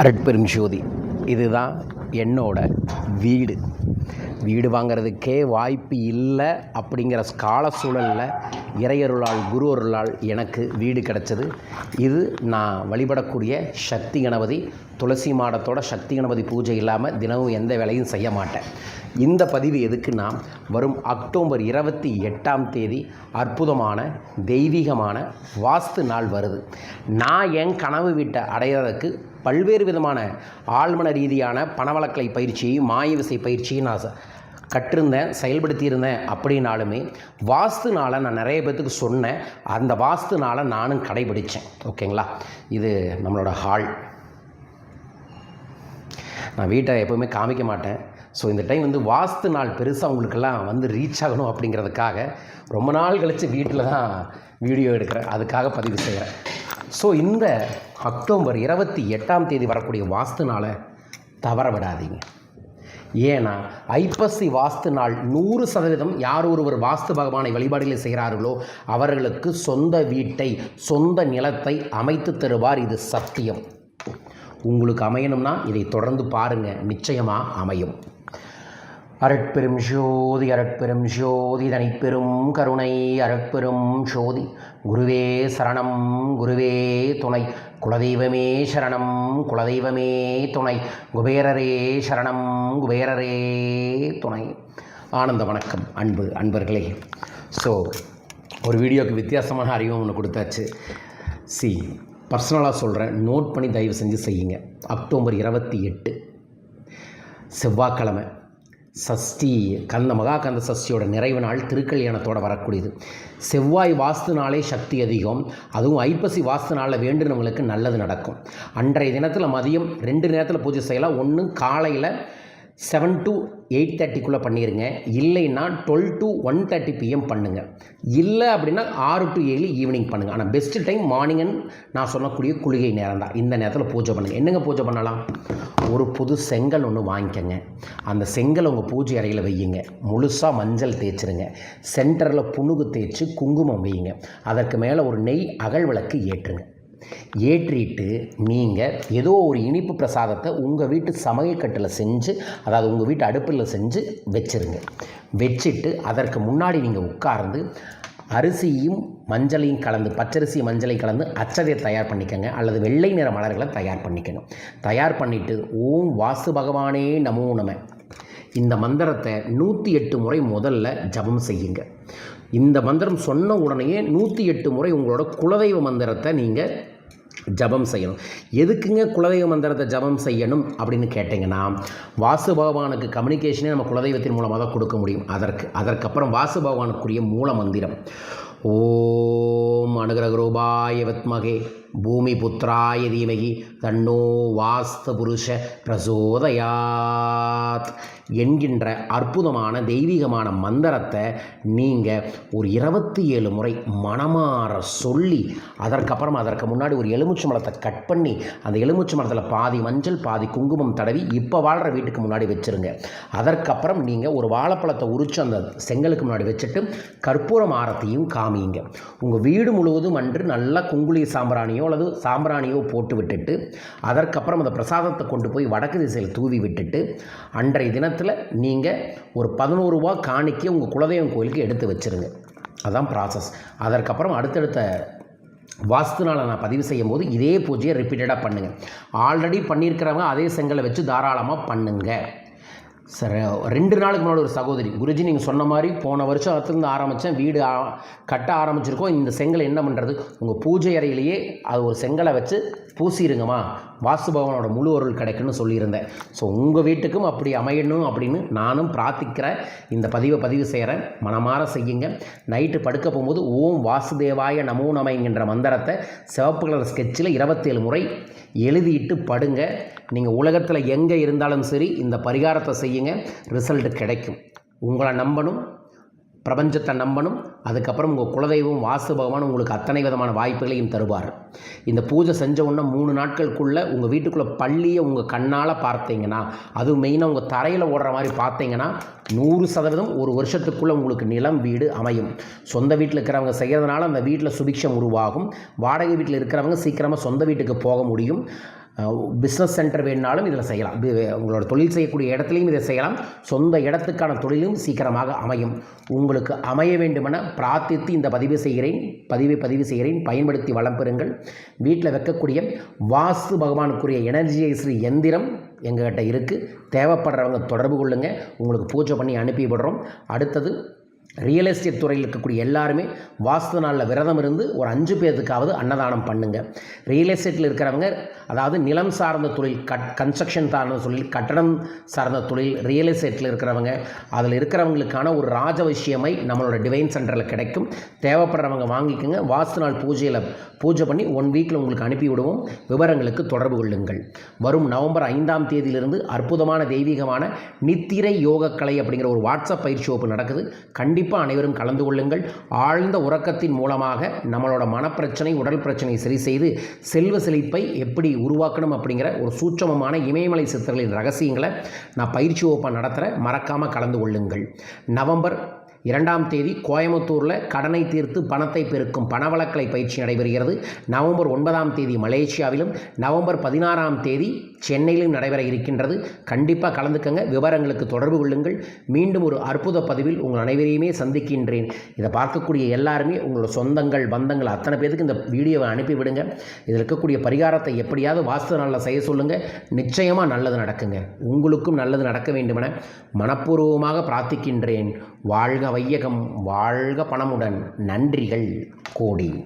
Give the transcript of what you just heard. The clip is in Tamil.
அருட்பெரும் ஜோதி இதுதான் என்னோட வீடு. வீடு வாங்கிறதுக்கே வாய்ப்பு இல்லை அப்படிங்கிற கால சூழலில் இறையருளால் குரு அருளால் எனக்கு வீடு கிடச்சது. இது நான் வழிபடக்கூடிய சக்தி கணபதி துளசி மாடத்தோட சக்தி கணபதி பூஜை இல்லாமல் தினமும் எந்த வேலையும் செய்ய மாட்டேன். இந்த பதிவு எதுக்குன்னா வரும் அக்டோபர் இருபத்தி எட்டாம் தேதி அற்புதமான தெய்வீகமான வாஸ்து நாள் வருது. நான் என் கனவு வீட்டை அடையிறதுக்கு பல்வேறு விதமான ஆழ்மன ரீதியான பணவளக்கலை பயிற்சியையும் மாய விசை பயிற்சியும் நான் கற்றிருந்தேன் செயல்படுத்தியிருந்தேன் அப்படின்னாலுமே வாஸ்துனால் நான் நிறைய பேர்த்துக்கு சொன்னேன். அந்த வாஸ்துனால் நானும் கடைபிடித்தேன் ஓகேங்களா? இது நம்மளோட ஹால். நான் வீட்டை எப்போவுமே காமிக்க மாட்டேன். ஸோ இந்த டைம் வந்து வாஸ்து நாள் பெருசாக உங்களுக்கெல்லாம் வந்து ரீச் ஆகணும் அப்படிங்கிறதுக்காக ரொம்ப நாள் கழித்து வீட்டில் தான் வீடியோ எடுக்கிறேன். அதுக்காக பதிவு செய்கிறேன் ஸோ இந்த அக்டோபர் இருபத்தி எட்டாம் தேதி வரக்கூடிய வாஸ்து நாளை தவற விடாதீங்க. ஏன்னா ஐப்பசி வாஸ்து நாள் நூறு சதவீதம் யார் ஒருவர் வாஸ்து பகவானை வழிபாடுகளை செய்கிறார்களோ அவர்களுக்கு சொந்த வீட்டை சொந்த நிலத்தை அமைத்து தருவார். இது சத்தியம். உங்களுக்கு அமையணும்னா இதை தொடர்ந்து பாருங்கள் நிச்சயமாக அமையும். அரட்பெரும் ஜோதி அரட்பெரும் ஜோதி தனிப்பெரும் கருணை அரட்பெரும் ஜோதி. குருவே சரணம் குருவே துணை. குலதெய்வமே சரணம் குலதெய்வமே துணை. குபேரரே சரணம் குபேரரே துணை. ஆனந்த வணக்கம் அன்பு அன்பர்களே. ஸோ ஒரு வீடியோக்கு வித்தியாசமான அறிவு ஒன்று கொடுத்தாச்சு. சி பர்சனலாக சொல்கிறேன் நோட் பண்ணி தயவு செஞ்சு செய்யுங்க. அக்டோபர் இருபத்தி எட்டு செவ்வாய்க்கிழமை. சஷ்டி கந்த மகாகந்த சஷ்டியோட நிறைவு நாள் திருக்கல்யாணத்தோட வரக்கூடியது. செவ்வாய் வாஸ்து நாளே சக்தி அதிகம். அதுவும் ஐப்பசி வாஸ்து நாளில் வேண்டுனவங்களுக்கு நல்லது நடக்கும். அன்றைய தினத்தில் மதியம் ரெண்டு நேரத்தில் பூஜை செய்யலாம். ஒன்று காலையில் செவன் டு எயிட் தேர்ட்டிக்குள்ளே பண்ணிடுங்க இல்லைன்னா twelve to one thirty PM பண்ணுங்கள் இல்லை அப்படின்னா ஆறு டு ஏழு ஈவினிங் பண்ணுங்கள் ஆனால் பெஸ்ட்டு டைம் மார்னிங்னு நான் சொல்லக்கூடிய குளிகை நேரம் தான். இந்த நேரத்தில் பூஜை பண்ணுங்கள் என்னங்க பூஜை பண்ணலாம்? ஒரு புது செங்கல் ஒன்று வாங்கிக்கோங்க. அந்த செங்கல் உங்கள் பூஜை அறையில் வையுங்க. முழுசாக மஞ்சள் தேய்ச்சிருங்க. சென்டரில் புணுகு தேய்ச்சி குங்குமம் வையுங்க. அதற்கு மேலே ஒரு நெய் அகல் விளக்கு ஏற்றுங்க. ஏற்றிட்டு நீங்கள் ஏதோ ஒரு இனிப்பு பிரசாதத்தை உங்கள் வீட்டு சமையல்கட்டில் செஞ்சு அதாவது உங்கள் வீட்டு அடுப்பில் செஞ்சு வச்சிருங்க. வச்சுட்டு அதற்கு முன்னாடி நீங்கள் உட்கார்ந்து அரிசியும் மஞ்சளையும் கலந்து பச்சரிசி மஞ்சளை கலந்து அச்சதையை தயார் பண்ணிக்கோங்க அல்லது வெள்ளை நிற மலர்களை தயார் பண்ணிக்கணும். தயார் பண்ணிவிட்டு ஓம் வாசு பகவானே நமோ நம. இந்த மந்திரத்தை நூற்றி எட்டு முறை முதல்ல ஜபம் செய்யுங்க. இந்த மந்திரம் சொன்ன உடனேயே நூற்றி எட்டு முறை உங்களோட குலதெய்வ மந்திரத்தை நீங்கள் ஜபம் செய்யணும். எதுக்குங்க குலதெய்வ மந்திரத்தை ஜபம் செய்யணும் அப்படின்னு கேட்டிங்கன்னா வாசு பகவானுக்கு கம்யூனிகேஷனே நம்ம குலதெய்வத்தின் மூலமாக தான் கொடுக்க முடியும். அதற்கு அதற்கப்புறம் வாசு பகவானுக்குரிய மூல மந்திரம். ஓம் அனுகிரகரூபாய வித்மகே. பூமி புத்திராய தீமகி தன்னோ வாஸ்து புருஷ பிரசோதயாத் என்கின்ற அற்புதமான தெய்வீகமான மந்திரத்தை நீங்கள் ஒரு இருபத்தி ஏழு முறை மனமாற சொல்லி அதற்கப்புறம் அதற்கு முன்னாடி ஒரு எலுமிச்சை மரத்தை கட் பண்ணி அந்த எலுமிச்சை மரத்தில் பாதி மஞ்சள் பாதி குங்குமம் தடவி இப்போ வாழ்கிற வீட்டுக்கு முன்னாடி வச்சுருங்க. அதற்கப்புறம் நீங்கள் ஒரு வாழைப்பழத்தை உரிச்சு அந்த செங்கலுக்கு முன்னாடி வச்சுட்டு கற்பூரம் ஆரத்தையும் காமிங்க. உங்கள் வீடு முழுவதும் அன்று நல்லா குங்குளி சாம்பிராணியோ அல்லது சாம்பிராணியோ போட்டு விட்டுட்டு அதற்கப்புறம் அந்த பிரசாதத்தை கொண்டு போய் வடக்கு திசையில் தூவி விட்டுட்டு அன்றைய தினத்தில் நீங்கள் ஒரு பதினோரு ரூபா காணிக்கை உங்கள் குலதெய்வம் கோயிலுக்கு எடுத்து வச்சிருங்க. அதுதான் ப்ராசஸ் அதற்கப்புறம் அடுத்தடுத்த வாஸ்து நாளை நான் பதிவு செய்யும் போது இதே பூஜையை ரிப்பீட்டடாக பண்ணுங்கள் ஆல்ரெடி பண்ணியிருக்கிறவங்க அதே செங்கலை வச்சு தாராளமாக பண்ணுங்கள் சார் ரெண்டு நாளுக்கு முன்னாடி ஒரு சகோதரி குருஜி நீங்கள் சொன்ன மாதிரி போன வருஷம் அதுலேருந்து ஆரம்பித்தேன் வீடு கட்ட ஆரம்பிச்சிருக்கோம் இந்த செங்கலை என்ன பண்ணுறது உங்கள் பூஜை அறையிலேயே அது ஒரு செங்கலை வச்சு பூசிடுங்கம்மா வாசுபவனோட முழு அருள் கிடைக்குன்னு சொல்லியிருந்தேன். ஸோ உங்கள் வீட்டுக்கும் அப்படி அமையணும் அப்படின்னு நானும் பிரார்த்திக்கிறேன் இந்த பதிவை பதிவு செய்கிறேன் மனமாற செய்யுங்க. நைட்டு படுக்க போகும்போது ஓம் வாசுதேவாய நமோ நமைங்கின்ற மந்திரத்தை சிவப்பு கலர் ஸ்கெட்சில் இருபத்தேழு முறை எழுதிட்டு படுங்க. நீங்கள் உலகத்தில் எங்கே இருந்தாலும் சரி இந்த பரிகாரத்தை செய்யுங்க ரிசல்ட் கிடைக்கும். உங்களை நம்பணும் பிரபஞ்சத்தை நம்பணும் அதுக்கப்புறம் உங்கள் குலதெய்வம் வாசு பகவான் உங்களுக்கு அத்தனை விதமான வாய்ப்புகளையும் தருவார். இந்த பூஜை செஞ்ச உடனே மூணு நாட்களுக்குள்ளே உங்கள் வீட்டுக்குள்ளே பள்ளியை உங்கள் கண்ணால் பார்த்தீங்கன்னா அதுவும் மெயினாக உங்கள் தரையில் ஓடுற மாதிரி பார்த்தீங்கன்னா நூறு சதவீதம் ஒரு வருஷத்துக்குள்ளே உங்களுக்கு நிலம் வீடு அமையும். சொந்த வீட்டில் இருக்கிறவங்க செய்கிறதுனால அந்த வீட்டில் சுபிக்ஷம் உருவாகும். வாடகை வீட்டில் இருக்கிறவங்க சீக்கிரமாக சொந்த வீட்டுக்கு போக முடியும். பிஸ்னஸ் சென்டர் வேணுனாலும் இதில் செய்யலாம். உங்களோட தொழில் செய்யக்கூடிய இடத்துலையும் இதை செய்யலாம். சொந்த இடத்துக்கான தொழிலும் சீக்கிரமாக அமையும். உங்களுக்கு அமைய வேண்டுமென பிரார்த்தித்து இந்த பதிவு செய்கிறேன். பதிவை பதிவு செய்கிறேன். பயன்படுத்தி வளம் பெறுங்கள். வீட்டில் வைக்கக்கூடிய வாஸ்து பகவானுக்குரிய எனர்ஜியைஸ்ரீ எந்திரம் எங்ககிட்ட இருக்குது தேவைப்படுறவங்க தொடர்பு கொள்ளுங்கள் உங்களுக்கு பூஜை பண்ணி அனுப்பி விடுறோம். அடுத்தது ரியல் எஸ்டேட் துறையில் இருக்கக்கூடிய எல்லாருமே வாஸ்து நாளில் விரதம் இருந்து ஒரு அஞ்சு பேர்த்துக்காவது அன்னதானம் பண்ணுங்கள் ரியல் எஸ்டேட்டில் இருக்கிறவங்க அதாவது நிலம் சார்ந்த தொழில் கட் கன்ஸ்ட்ரக்ஷன் சார்ந்த தொழில் கட்டடம் சார்ந்த தொழில் ரியல் எஸ்டேட்டில் இருக்கிறவங்க அதில் இருக்கிறவங்களுக்கான ஒரு ராஜ நம்மளோட டிவைன் சென்டரில் கிடைக்கும். தேவைப்படுறவங்க வாங்கிக்கோங்க. வாஸ்து நாள் பூஜையில் பூஜை பண்ணி ஒன் வீக்கில் உங்களுக்கு அனுப்பி விடுவோம். விவரங்களுக்கு தொடர்பு கொள்ளுங்கள். வரும் நவம்பர் ஐந்தாம் தேதியிலிருந்து அற்புதமான தெய்வீகமான நித்திரை யோகக்கலை அப்படிங்கிற ஒரு வாட்ஸ்அப் பயிற்சி வகுப்பு நடக்குது. கண்டிப்பாக அனைவரும் கலந்து கொள்ளுங்கள். ஆழ்ந்த உறக்கத்தின் மூலமாக நம்மளோட மனப்பிரச்சனை உடல் பிரச்சனை சரி செய்து செல்வ செழிப்பை எப்படி உருவாக்கணும் அப்படிங்கிற ஒரு சூட்சமமான இமயமலை சித்தர்களின் ரகசியங்களை நான் பயிற்சி வகுப்பாக நடத்துகிறேன் மறக்காமல் கலந்து கொள்ளுங்கள். நவம்பர் இரண்டாம் தேதி கோயம்புத்தூரில் கடனை தீர்த்து பணத்தை பெருக்கும் பணவளக்கலை பயிற்சி நடைபெறுகிறது. நவம்பர் ஒன்பதாம் தேதி மலேசியாவிலும் நவம்பர் பதினாறாம் தேதி சென்னையிலும் நடைபெற இருக்கின்றது. கண்டிப்பாக கலந்துக்கங்க. விவரங்களுக்கு தொடர்பு கொள்ளுங்கள். மீண்டும் ஒரு அற்புத பதிவில் உங்கள் அனைவரையுமே சந்திக்கின்றேன். இதை பார்க்கக்கூடிய எல்லாருமே உங்களோட சொந்தங்கள் பந்தங்கள் அத்தனை பேருக்கு இந்த வீடியோவை அனுப்பிவிடுங்க. இதில் இருக்கக்கூடிய பரிகாரத்தை எப்படியாவது வாஸ்து நாளில் செய்ய சொல்லுங்கள் நிச்சயமாக நல்லது நடக்குங்க. உங்களுக்கும் நல்லது நடக்க வேண்டுமென மனப்பூர்வமாக பிரார்த்திக்கின்றேன். வாழ்க வையகம் வாழ்க பணமுடன் நன்றிகள் கோடி.